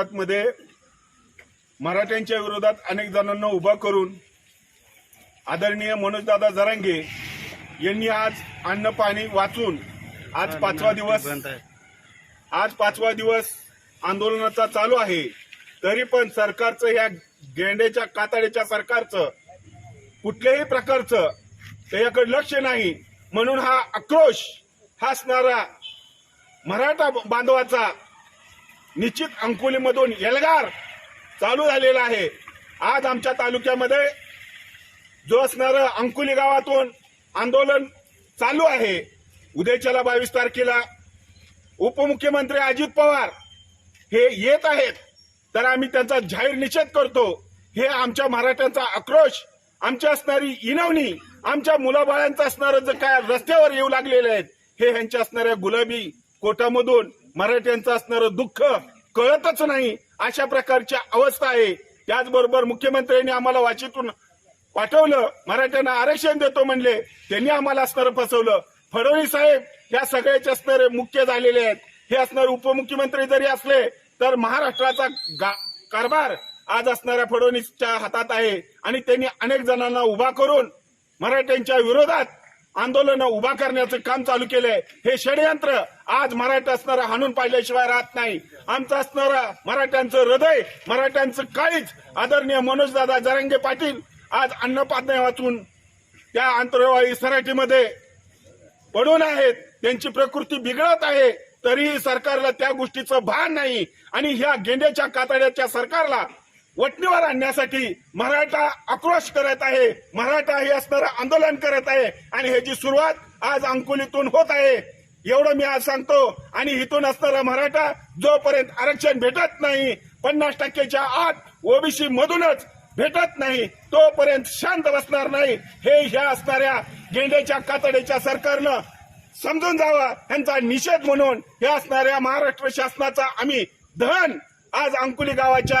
मध्ये मराठ्यांच्या विरोधात अनेक जणांना उभा करून आदरणीय मनोजदादा जरांगे यांनी आज अन्न पाणी वाचून आज पाचवा दिवस आज पाचवा दिवस आंदोलनाचा चालू आहे. तरी पण सरकारचं या गेंड्याच्या कातड्याच्या सरकारचं कुठल्याही प्रकारचं त्याच्याकडे लक्ष नाही. म्हणून हा आक्रोश हा असणारा मराठा बांधवाचा निश्चित अंकोलीमधून एल्गार चालू झालेला आहे. आज आमच्या तालुक्यामध्ये जो असणारं अंकुली गावातून आंदोलन चालू आहे. उद्याच्याला बावीस तारखेला उपमुख्यमंत्री अजित पवार हे येत आहेत. तर आम्ही त्यांचा जाहीर निषेध करतो. हे आमच्या मराठ्यांचा आक्रोश आमची असणारी इनवणी आमच्या मुलाबाळांचं असणारं जे काय रस्त्यावर येऊ लागलेले आहेत हे ह्यांच्या असणाऱ्या गुलाबी कोटामधून मराठ्यांचं असणारं दुःख कळतच नाही. अशा प्रकारची अवस्था आहे. त्याचबरोबर मुख्यमंत्र्यांनी आम्हाला वाचीतून पाठवलं. मराठ्यांना आरक्षण देतो म्हणले. त्यांनी आम्हाला असणारं फसवलं. फडणवीस साहेब या सगळ्याचे असणारे मुख्य झालेले आहेत. हे असणारे उपमुख्यमंत्री जरी असले तर महाराष्ट्राचा गा- कारभार आज असणाऱ्या फडणवीसच्या हातात आहे. आणि त्यांनी अनेक जणांना उभा करून मराठ्यांच्या विरोधात आंदोलन उभा करण्याचं काम चालू केलंय. हे षडयंत्र आज मराठा असणारा हाणून पाहिल्याशिवाय राहत नाही. आमचं असणारं मराठ्यांचं हृदय मराठ्यांचं काळीच आदरणीय मनोजदादा जरांगे पाटील आज अन्नपात्ने वाचून त्या आंतरवाळी सराठीमध्ये पडून आहेत. त्यांची प्रकृती बिघडत आहे. तरीही सरकारला त्या गोष्टीचं भान नाही. आणि ह्या गेंड्याच्या कातड्याच्या सरकारला वटणीवर आणण्यासाठी मराठा आक्रोश करत आहे. मराठा हे असणारं आंदोलन करत आहे. आणि ह्याची सुरुवात आज अंकुलीतून होत आहे एवढं मी आज सांगतो. आणि इथून असणारा मराठा जोपर्यंत आरक्षण भेटत नाही पन्नास टक्क्याच्या आत ओबीसी मधूनच भेटत नाही तोपर्यंत शांत बसणार नाही. हे ह्या असणाऱ्या गेंड्याच्या कातड्याच्या सरकारनं समजून जावा यांचा निषेध म्हणून हे असणाऱ्या महाराष्ट्र शासनाचा आम्ही धन आज अंकुली गावाच्या